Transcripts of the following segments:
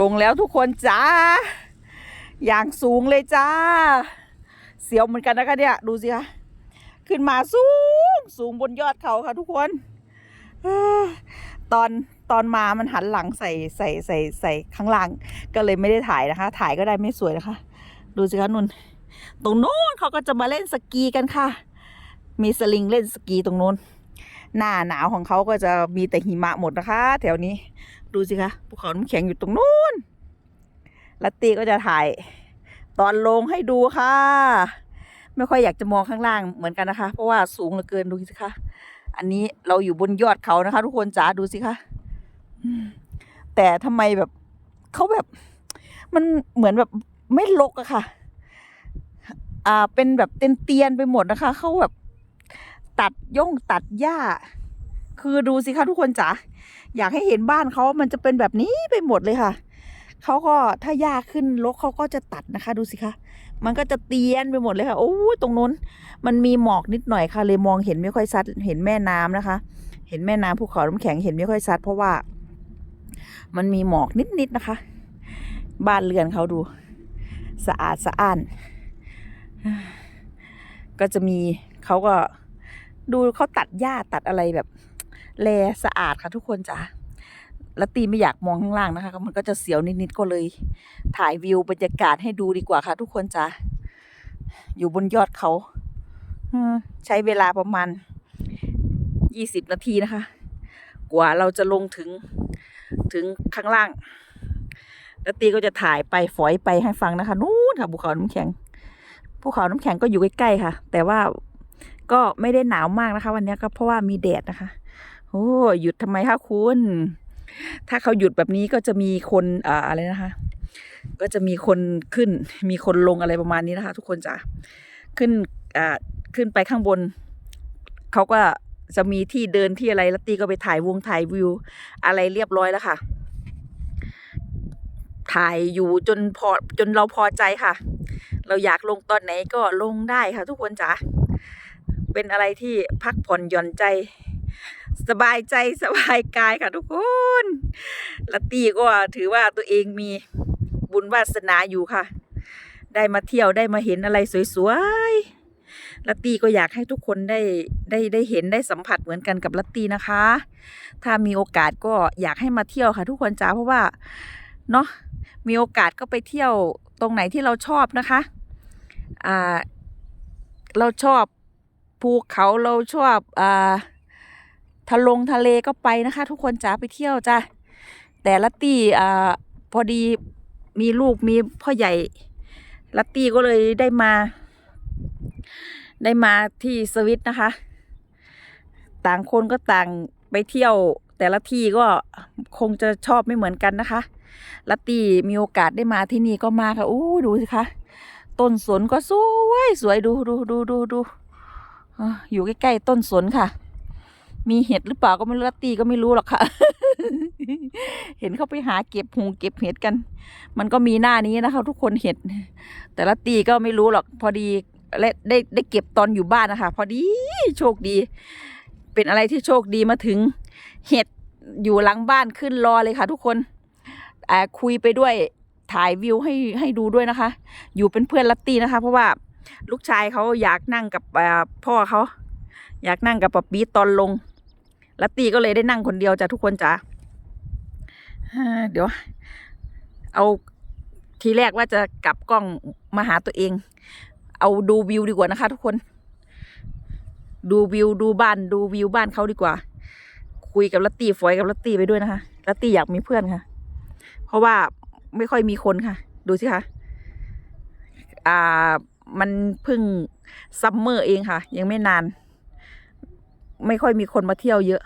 ลงแล้วทุกคนจ้า อย่างสูงเลยจ้า เสียวเหมือนกันนะคะเนี่ย ดูสิคะ ขึ้นมาสูง สูงบนยอดเขาค่ะทุกคน ตอนตอนมามันหันหลังใส่ใส่ใส่ใส่ข้างล่าง ก็เลยไม่ได้ถ่ายนะคะ ถ่ายก็ได้ไม่สวยนะคะ ดูสิคะนุ่น ตรงโน้นเขาก็จะมาเล่นสกีกันค่ะ มีสลิงเล่นสกีตรงโน้น หน้าหนาวของเขาก็จะมีแต่หิมะหมดนะคะ แถวนี้ ดูสิคะภูเขาน้ำแข็งอยู่ตรงนู้นลัตตีก็จะถ่าย ตอนลงให้ดูค่ะ ไม่ค่อยอยากจะมองข้างล่างเหมือนกันนะคะ เพราะว่าสูงเหลือเกินดูสิคะอันนี้เราอยู่บนยอดเขานะคะ ทุกคนจ๋าดูสิคะแต่ทำไมแบบเขาแบบ มันเหมือนแบบไม่ลกอะค่ะ อ่าเป็นแบบเตียนๆไปหมดนะคะเขาแบบ ตัดย่งตัดหญ้า คือดูสิคะทุกคนจ๋าอยากให้เห็นบ้านเขามันจะเป็นแบบนี้ไปหมดเลยค่ะเขาก็ถ้าหญ้าขึ้นรกเขาก็จะตัดนะคะ ดูสิคะ มันก็จะเตียนไปหมดเลยค่ะโอ้ตรงนู้น มันมีหมอกนิดหน่อยค่ะ เลยมองเห็นไม่ค่อยชัดเห็นแม่น้ำนะคะ เห็นแม่น้ำภูเขาน้ำแข็งเห็นไม่ค่อยชัดเพราะว่า มันมีหมอกนิดๆนะคะ บ้านเรือนเขาดู สะอาดสะอ้านก็จะมีเขาก็ ดูเขาตัดหญ้าตัดอะไรแบบ แลสะอาดค่ะทุกคนจ้ะแล้วตีไม่อยากมองข้างล่างนะคะ มันก็จะเสียวนิดๆก็เลย ถ่ายวิวบรรยากาศให้ดูดีกว่าค่ะ ทุกคนจ้ะอยู่บนยอดเขาใช้เวลาประมาณยี่สิบนาทีนะคะ กว่าเราจะลงถึงถึงข้างล่าง แล้วตีก็จะถ่ายไปฝอยไปให้ฟังนะคะ นู้นค่ะภูเขาน้ำแข็งภูเขาน้ำแข็งก็อยู่ใกล้ๆค่ะ แต่ว่า ก็ไม่ได้หนาวมากนะคะ วันนี้ก็เพราะว่ามีแดดนะคะ โอ้หยุดทำไมคะคุณ ถ้าเขาหยุดแบบนี้ก็จะมีคนอ่าอะไรนะคะ ก็จะมีคนขึ้น มีคนลงอะไรประมาณนี้นะคะ ทุกคนจ้ะขึ้นอ่าขึ้นไปข้างบน เขาก็จะมีที่เดินที่อะไรแล้วตีก็ไปถ่ายวงถ่ายวิว อะไรเรียบร้อยแล้วค่ะ ถ่ายอยู่จนพอจนเราพอใจค่ะ เราอยากลงตอนไหนก็ลงได้ค่ะ ทุกคนจ๋า เป็นอะไรที่พักผ่อนหย่อนใจ สบายใจสบายกายค่ะทุกคนลัตตี้ก็ถือว่าตัวเองมีบุญวาสนาอยู่ค่ะ ได้มาเที่ยวได้มาเห็นอะไรสวยๆลัตตี้ก็อยากให้ทุกคนได้ได้ได้เห็นได้สัมผัสเหมือนกันกับลัตตี้นะคะ ถ้ามีโอกาสก็อยากให้มาเที่ยวค่ะ ทุกคนจ้าเพราะว่าเนาะมีโอกาสก็ไปเที่ยวตรงไหนที่เราชอบนะคะ อ่า เราชอบ ภูเขาเราชอบอ่าทะลงทะเลก็ไปนะคะ ทุกคนจ๋าไปเที่ยวจ้ะแต่ลัตตี้อ่าพอดีมีลูกมีพ่อใหญ่ลัตตี้ก็เลยได้มา ได้มาที่สวิตนะคะ ต่างคนก็ต่างไปเที่ยว แต่ละที่ก็คงจะชอบไม่เหมือนกันนะคะลัตตี้มีโอกาสได้มาที่นี่ก็มาค่ะอู้ดูสิคะ ต้นสนก็สวยสวยดูดูดูดูดู อยู่ใกล้ๆต้นสนค่ะ มีเห็ดหรือเปล่าก็ไม่รู้ตีก็ไม่รู้หรอกค่ะ เห็นเขาไปหาเก็บหูเก็บเห็ดกัน มันก็มีหน้านี้นะคะ ทุกคนเห็ด แต่ลัตตี้ก็ไม่รู้หรอก พอดีและได้ได้เก็บตอนอยู่บ้านนะคะ พอดีโชคดี เป็นอะไรที่โชคดีมาถึง เห็ดอยู่หลังบ้านขึ้นรอเลยค่ะ ทุกคนคุยไปด้วยถ่ายวิวให้ให้ดูด้วยนะคะ อยู่เป็นเพื่อนลัตตี้นะคะ เพราะว่า ลูกชายเขาอยากนั่งกับพ่อเขา อยากนั่งกับปะปี๊ดตอนลง ลัตตี้ก็เลยได้นั่งคนเดียวจ้ะทุกคนจ้ะอ่าเดี๋ยว เอาทีแรกว่าจะกลับกล้องมาหาตัวเอง เอาดูวิวดีกว่านะคะ ทุกคน ดูวิวดูบ้านดูวิวบ้านเขาดีกว่า คุยกับลัตตี้ฝอยกับลัตตี้ไปด้วยนะคะลัตตี้อยากมีเพื่อนค่ะ เพราะว่าไม่ค่อยมีคนค่ะ ดูสิคะ อ่า มันเพิ่งซัมเมอร์เองค่ะ ยังไม่นาน ไม่ค่อยมีคนมาเที่ยวเยอะ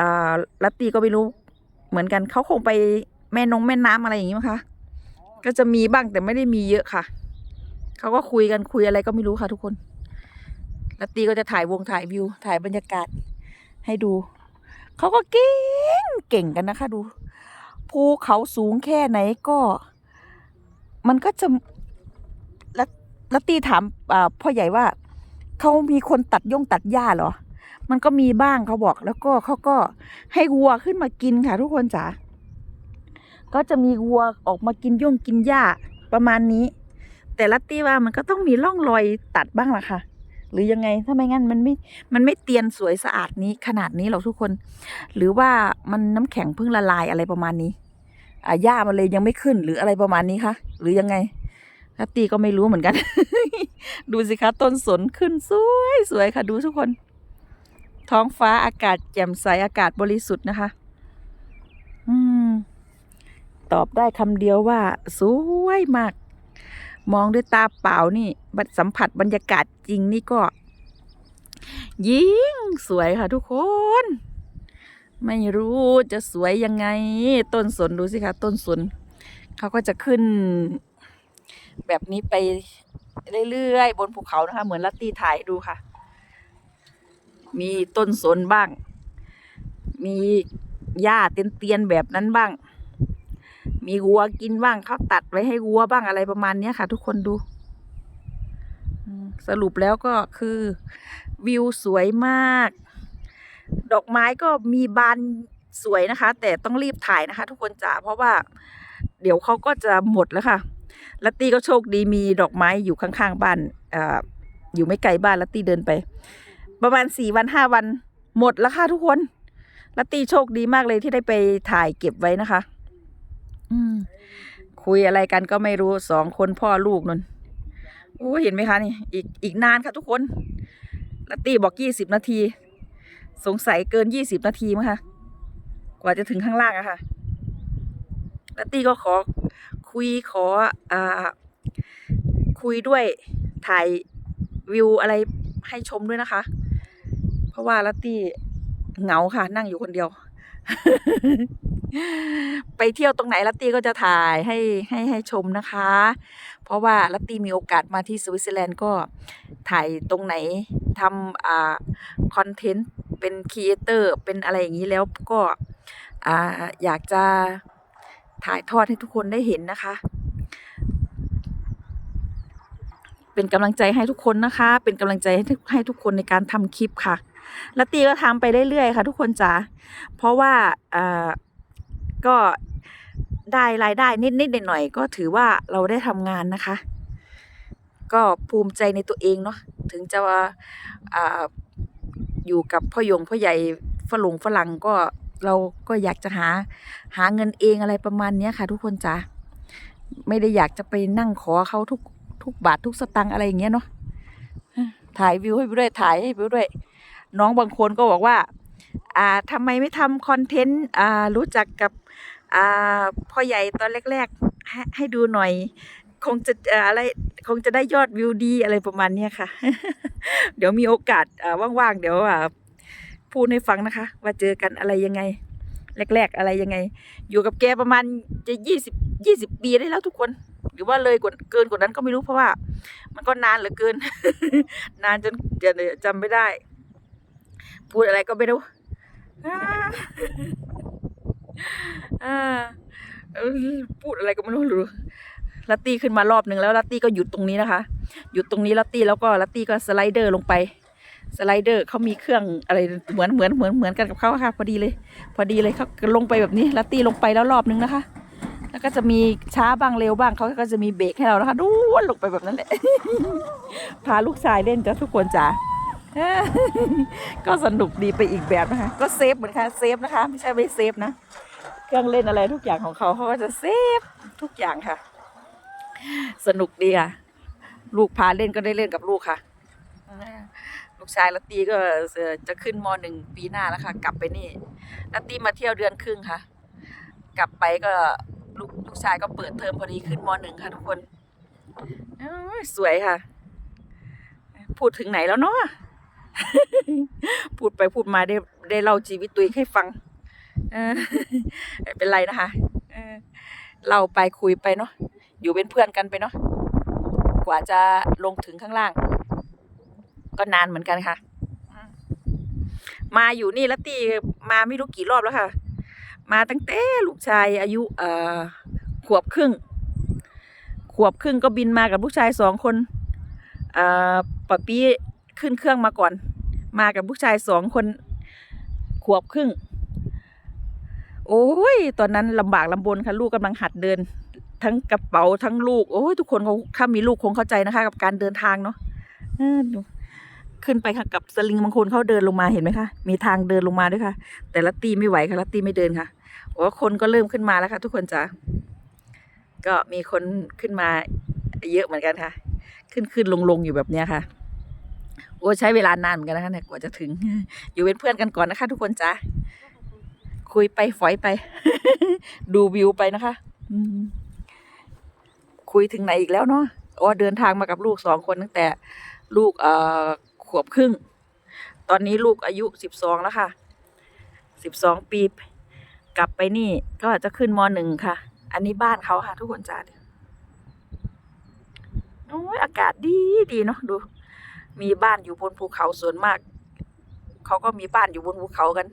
อ่าลัตตี้ก็ไม่รู้เหมือนกันเขาคงไปแม่นงแม่น้ำอะไรอย่างนี้มั้งคะก็จะมีบ้างแต่ไม่ได้มีเยอะค่ะเขาก็คุยกันคุยอะไรก็ไม่รู้ค่ะ ทุกคนลัตตี้ก็จะถ่ายวงถ่ายวิว ถ่ายบรรยากาศให้ดูเขาก็เก่งเก่งกันนะคะ ดูภูเขาสูงแค่ไหนก็ มันก็จะ แล้วลัตตี้ถามพ่อใหญ่ว่าเขามีคนตัดย่งตัดหญ้าเหรอ มันก็มีบ้างเขาบอก แล้วก็เขาก็ให้วัวขึ้นมากินค่ะ ทุกคนจ๋าก็จะมีวัวออกมากินย่งกินหญ้าประมาณนี้ แต่ละตีว่ามันก็ต้องมีร่องรอยตัดบ้างล่ะค่ะ หรือยังไงถ้าไม่งั้นมันไม่มันไม่เตียนสวยสะอาดนี้ขนาดนี้หรอกทุกคน หรือว่ามันน้ำแข็งเพิ่งละลายอะไรประมาณนี้อ่าหญ้ามันเลยยังไม่ขึ้นหรืออะไรประมาณนี้คะหรือยังไง ลัตตีก็ไม่รู้เหมือนกัน ดูสิคะต้นสนขึ้นสวยสวยค่ะดูทุกคน ท้องฟ้าอากาศแจ่มใสอากาศบริสุทธิ์นะคะ อืม ตอบได้คำเดียวว่า สวยมาก มองด้วยตาเปล่านี่สัมผัสบรรยากาศจริงนี่ก็ ยิ่งสวยค่ะทุกคน ไม่รู้จะสวยยังไง ต้นสนดูสิคะต้นสนเขาก็จะขึ้น แบบนี้ไปเรื่อยๆ บนภูเขานะคะ เหมือนลัตตี้ถ่ายดูค่ะ มีต้นสนบ้าง มีหญ้าเตียนๆแบบนั้นบ้าง มีวัวกินบ้างเขาตัดไว้ให้วัวบ้างอะไรประมาณนี้ค่ะ ทุกคนดูสรุปแล้วก็คือวิวสวยมาก ดอกไม้ก็มีบานสวยนะคะ แต่ต้องรีบถ่ายนะคะ ทุกคนจ๋าเพราะว่า เดี๋ยวเขาก็จะหมดแล้วค่ะ ลัตตี้ก็โชคดีมีดอกไม้อยู่ข้างๆบ้านออยู่ไม่ไกลบ้านลัตตี้เดินไป ประมาณสี่วันห้าวันหมดแล้วค่ะทุกคนลัตตี้โชคดีมากเลยที่ได้ไปถ่ายเก็บไว้นะคะ อืม คุยอะไรกันก็ไม่รู้สองคนพ่อลูกนนโอ้เห็นไหมคะนี่ อีกอีกนานค่ะทุกคนลัตตี้บอกยี่สิบนาที สงสัยเกินยี่สิบนาทีมั้งคะกว่าจะถึงข้างล่างอะค่ะลัตตี้ก็ขอ คุยขออ่าคุยด้วยถ่ายวิวอะไรให้ชมด้วยนะคะ เพราะว่าลัตตี้เหงาค่ะ นั่งอยู่คนเดียว ไปเที่ยวตรงไหนลัตตี้ก็จะถ่ายให้ให้ให้ชมนะคะ เพราะว่าลัตตี้มีโอกาสมาที่สวิตเซอร์แลนด์ก็ถ่ายตรงไหนทำอ่าคอนเทนต์เป็นครีเอเตอร์เป็นอะไรอย่างนี้แล้วก็อ่าอยากจะ ถ่ายทอดให้ทุกคนได้เห็นนะคะ เป็นกำลังใจให้ทุกคนนะคะ เป็นกำลังใจให้ทุกให้ทุกคนในการทำคลิปค่ะลัตตี้ก็ทำไปเรื่อยๆค่ะ ทุกคนจ๋าเพราะว่าอ่าก็ได้รายได้นิดๆหน่อยๆก็ถือว่าเราได้ทำงานนะคะ ก็ภูมิใจในตัวเองเนาะถึงจะว่าอ่าอยู่กับพ่อยงพ่อใหญ่ฝรั่งฝรั่งก็ เราก็อยากจะหาหาเงินเองอะไรประมาณเนี้ยค่ะทุกคนจ๋าไม่ได้อยากจะไปนั่งขอเขาทุกทุกบาททุกสตังค์อะไรอย่างเงี้ยเนาะถ่ายวิวให้ไปด้วยถ่ายให้ไปด้วย น้องบางคนก็บอกว่า อ่าทำไมไม่ทำคอนเทนต์อ่ารู้จักกับอ่าพ่อใหญ่ตอนแรกๆให้ให้ดูหน่อย คงจะอะไรคงจะได้ยอดวิวดีอะไรประมาณเนี้ยค่ะ เดี๋ยวมีโอกาสว่างๆเดี๋ยวอ่า พูดให้ฟังนะคะ ว่าเจอกันอะไรยังไง แรก ๆ อะไรยังไง อยู่กับแกประมาณจะยี่สิบยี่สิบปีได้แล้วทุกคน หรือว่าเลยกว่าเกินกว่านั้นก็ไม่รู้เพราะว่า มันก็นานเหลือเกิน นานจนจะจำไม่ได้ พูดอะไรก็ไม่รู้พูดอะไรก็ไม่รู้หรือลัตตี้ขึ้นมารอบหนึ่งแล้วลัตตี้ก็หยุดตรงนี้นะคะ หยุดตรงนี้ลัตตี้แล้วก็ลัตตี้ก็สไลเดอร์ลงไป สไลเดอร์เขามีเครื่องอะไรเหมือนเหมือนเหมือนเหมือนกันกับเขาค่ะ พอดีเลย พอดีเลยเขาลงไปแบบนี้ลัตตี้ลงไปแล้วรอบนึงนะคะ แล้วก็จะมีช้าบ้างเร็วบ้างเขาก็จะมีเบรกให้เรานะคะดูวนลงไปแบบนั้นแหละพาลูกชายเล่นจ้ะทุกคนจ้ะก็สนุกดีไปอีกแบบนะคะ ก็เซฟเหมือนกันเซฟนะคะ ไม่ใช่ไม่เซฟนะเครื่องเล่นอะไรทุกอย่างของเขาเขาก็จะเซฟทุกอย่างค่ะ สนุกดีค่ะ ลูกพาเล่นก็ได้เล่นกับลูกค่ะ ลูกชายลัตตีก็จะขึ้นมหนึ่งปีหน้าแล้วค่ะ กลับไปนี่ลัตตีมาเที่ยวเดือนครึ่งค่ะ กลับไปก็ลูกลูกชายก็เปิดเทอมพอดีขึ้นมหนึ่งค่ะทุกคนสวยค่ะ พูดถึงไหนแล้วเนาะพูดไปพูดมาได้ได้เล่าชีวิตตัวเองให้ฟังเออไม่เป็นไรนะคะเออเล่าไปคุยไปเนาะอยู่เป็นเพื่อนกันไปเนาะกว่าจะลงถึงข้างล่าง ก็นานเหมือนกันค่ะ มาอยู่นี่แล้วตีมาไม่รู้กี่รอบแล้วค่ะ มาตั้งแต่ลูกชายอายุ เอ่อขวบครึ่ง ขวบครึ่งก็บินมากับลูกชายสองคนเอ่อปะปี้ขึ้นเครื่องมาก่อน มากับลูกชายสองคน ขวบครึ่ง โอ้ย ตอนนั้นลำบากลำบนค่ะลูกกำลังหัดเดิน ทั้งกระเป๋าทั้งลูก โอ้ยทุกคนเขาถ้ามีลูกคงเข้าใจนะคะ กับการเดินทางเนาะดู ขึ้นไปค่ะกับสลิงบางคนเขาเดินลงมาเห็นไหมคะมีทางเดินลงมาด้วยค่ะ แต่ละตีไม่ไหวค่ะละตีไม่เดินค่ะโอ้คนก็เริ่มขึ้นมาแล้วค่ะ ทุกคนจ้ะก็มีคนขึ้นมาเยอะเหมือนกันค่ะ ขึ้นขึ้นลงลงอยู่แบบเนี้ยค่ะโอ้ใช้เวลานานเหมือนกันนะคะเนี่ยกว่าจะถึง อยู่เป็นเพื่อนกันก่อนนะคะ ทุกคนจ้ะคุยไปฝอยไป ดูวิวไปนะคะคุยถึงไหนอีกแล้วเนาะโอ้เดินทางมากับลูกสองคนตั้งแต่ลูกเอ่อ วบครึ่ง ตอนนี้ลูกอายุสิบสองแล้วค่ะสิบสองปี กลับไปนี่ก็จะขึ้นมหนึ่งค่ะ อันนี้บ้านเขาค่ะ ทุกคนจ้าโอ้ยอากาศดีดีเนาะดู มีบ้านอยู่บนภูเขาส่วนมาก เขาก็มีบ้านอยู่บนภูเขากัน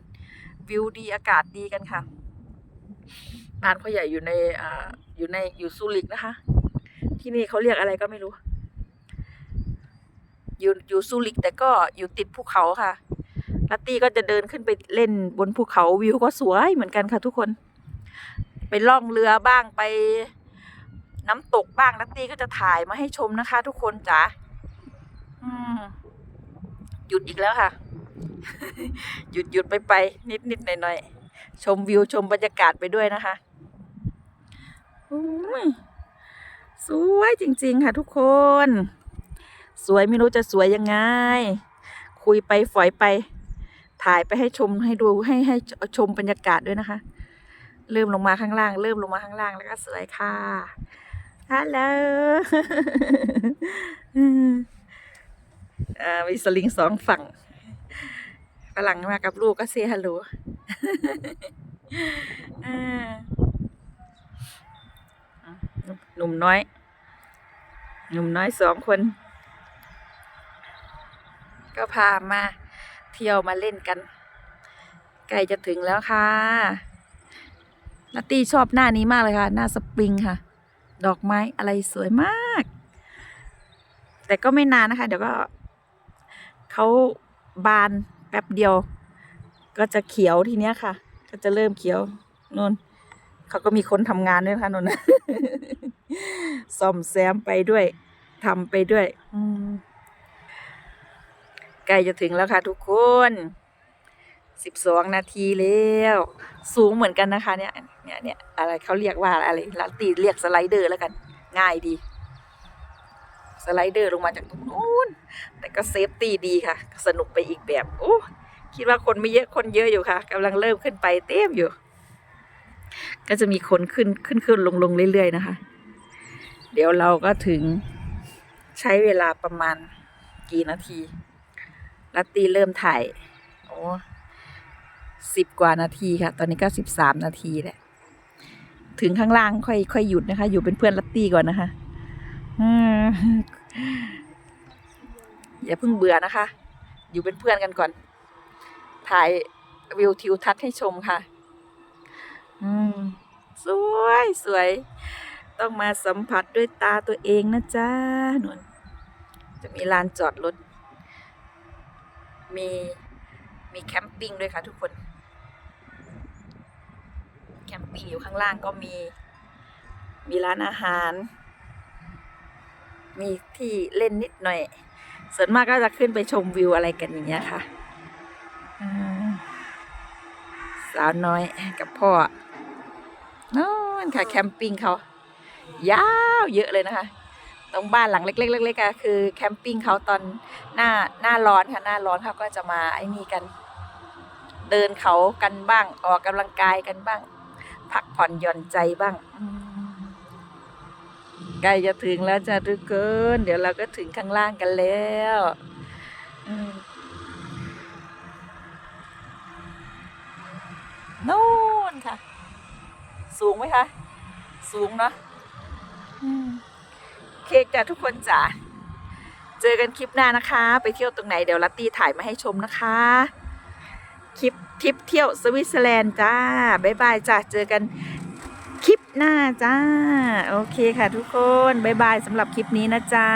วิวดีอากาศดีกันค่ะบ้านพ่อใหญ่อยู่ในอ่าอยู่ในอยู่ซูริกนะคะ ที่นี่เขาเรียกอะไรก็ไม่รู้ อยู่อยู่ซูริก แต่ก็อยู่ติดภูเขาค่ะลัตตี้ก็จะเดินขึ้นไปเล่นบนภูเขาวิวก็สวยเหมือนกันค่ะทุกคน ไปล่องเรือบ้างไปน้ำตกบ้างลัตตี้ก็จะถ่ายมาให้ชมนะคะ ทุกคนจ๋าหยุดอีกแล้วค่ะ หยุดหยุดไปไปนิดนิดหน่อยหน่อยชมวิวชมบรรยากาศไปด้วยนะคะสวยจริง ๆ ค่ะทุกคน สวยไม่รู้จะสวยยังไง คุยไปฝอยไป ถ่ายไปให้ชมให้ดูให้ให้ชมบรรยากาศด้วยนะคะ เริ่มลงมาข้างล่าง เริ่มลงมาข้างล่างแล้วก็สวยค่ะฮัลโหลอ่ามีสลิงสองฝั่งฝรั่งมากับลูกก็เซฮัลโหลหนุ่มน้อย หนุ่มน้อยสองคน ก็พามาเที่ยวมาเล่นกัน ใกล้จะถึงแล้วค่ะนัตตี้ชอบหน้านี้มากเลยค่ะ หน้าสปริงค่ะ ดอกไม้อะไรสวยมาก แต่ก็ไม่นานนะคะ เดี๋ยวก็เขาบานแป๊บเดียว ก็จะเขียวทีเนี้ยค่ะ ก็จะเริ่มเขียวนนเขาก็มีคนทำงานด้วยนะคะนนซ่อมแซมไปด้วยทำไปด้วย อืม ใกล้จะถึงแล้วค่ะทุกคนสิบสองนาทีแล้ว สูงเหมือนกันนะคะเนี่ยเนี่ยเนี่ยอะไรเขาเรียกว่าอะไรลาตีเรียกสไลเดอร์แล้วกัน ง่ายดี สไลเดอร์ลงมาจากตรงนู้น แต่ก็เซฟตี้ดีค่ะ สนุกไปอีกแบบ โอ้คิดว่าคนไม่เยอะคนเยอะอยู่ค่ะกำลังเริ่มขึ้นไปเต็มอยู่ ก็จะมีคนขึ้นขึ้นขึ้นลงลงเรื่อยๆนะคะ เดี๋ยวเราก็ถึงใช้เวลาประมาณกี่นาที ลัตตีเริ่มถ่าย โอ้สิบกว่านาทีค่ะ ตอนนี้ก็สิบสามนาทีแหละ ถึงข้างล่างค่อยค่อยหยุดนะคะ อยู่เป็นเพื่อนลัตตี้ก่อนนะคะอย่าเพิ่งเบื่อนะคะ อยู่เป็นเพื่อนกันก่อน ถ่ายวิวทิวทัศน์ให้ชมค่ะ อืม สวยสวย ต้องมาสัมผัสด้วยตาตัวเองนะจ๊ะนวลจะมีลานจอดรถ มีมีแคมปิ้งด้วยค่ะทุกคน แคมปิ้งอยู่ข้างล่างก็มี มีร้านอาหาร มีที่เล่นนิดหน่อย ส่วนมากก็จะขึ้นไปชมวิวอะไรกันอย่างเงี้ยค่ะสาวน้อยกับพ่อนู่นค่ะแคมปิ้งเขา ยาวเยอะเลยนะคะ ตรงบ้านหลังเล็กๆเล็กๆอะคือแคมปิ้งเขาตอนหน้าหน้าร้อนค่ะหน้าร้อนเขาก็จะมาไอ้นี่กัน เดินเขากันบ้าง ออกกำลังกายกันบ้าง พักผ่อนหย่อนใจบ้างใกล้จะถึงแล้วจ้ะทุกคนเดี๋ยวเราก็ถึงข้างล่างกันแล้วนู่นค่ะ สูงไหมคะ สูงเนาะ จ้ะทุกคนจ้าเจอกันคลิปหน้านะคะ ไปเที่ยวตรงไหนเดี๋ยวลัตตี้ถ่ายมาให้ชมนะคะ คลิปทริปเที่ยวสวิตเซอร์แลนด์จ้าบ๊ายบายจ้าเจอกันคลิปหน้าจ้า โอเคค่ะทุกคนบ๊ายบายสำหรับคลิปนี้นะจ้า